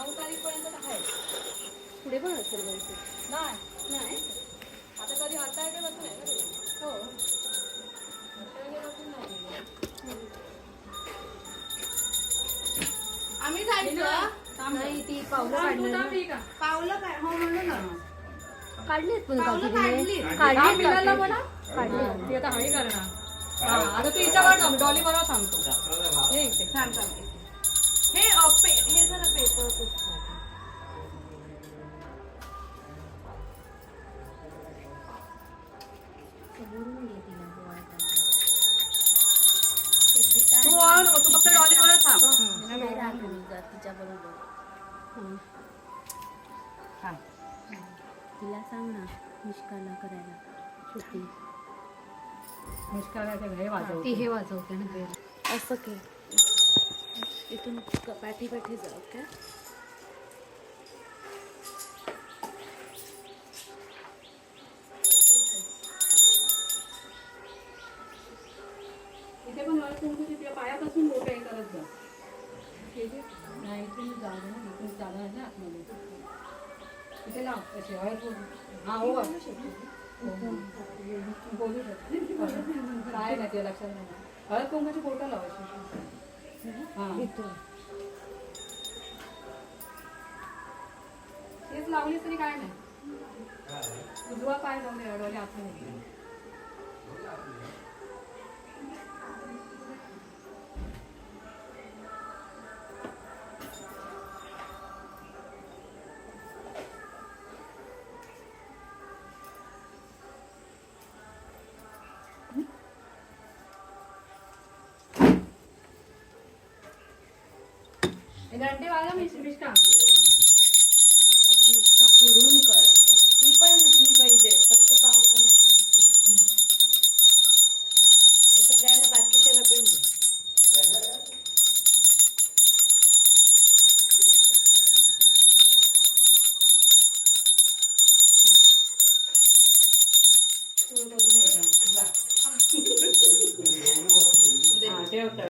नऊ तारीखपर्यंत तर आहे. पुढे पण असेल नाही. नाही? आता कधी आता आहे बसून आहे? हो. आम्ही जायचं. नाही ती पावलं काढली पावलं काय? हो म्हणून ना. काढलीत पण पावलं काढली काढली. काढली. मिळालं मला? काढली. ती आता हळी करणार. हा, आता तू हिच्यावर डॉली बरोबर थांबतो. हे. इथे. छान छान हे तू वळ नको, तू फक्त डॉली बरोबर थांब. तिच्या बरोबर. हा. तिला सांग ना निष्काला करायला. सुट्टी निष्काळाचे हे वाजव ती हे वाजवते ना. असं की इथून पाठी पाठी जाऊ काय मला कुंकूची तुझ्या पायापासून हे करत जा. नाही इथून जागा ना इथून आहे ना आतमध्ये. इथे लाव बोलू. हा हो. बोलू शकते. काय नाही. ते लक्षात नाही. हळद कुंकाची बोटं लावायची. हा? इथून तेच लावलीस तरी काय नाही. उजवा पाय दे अडवले आतमध्ये. दंडे वाला अगं नुसका पुरून कर। ती पण दिसली पाहिजे फक्त पावलं नाही. सगळ्यांना बाकीच्याला पण दे. हा, ठेव तर.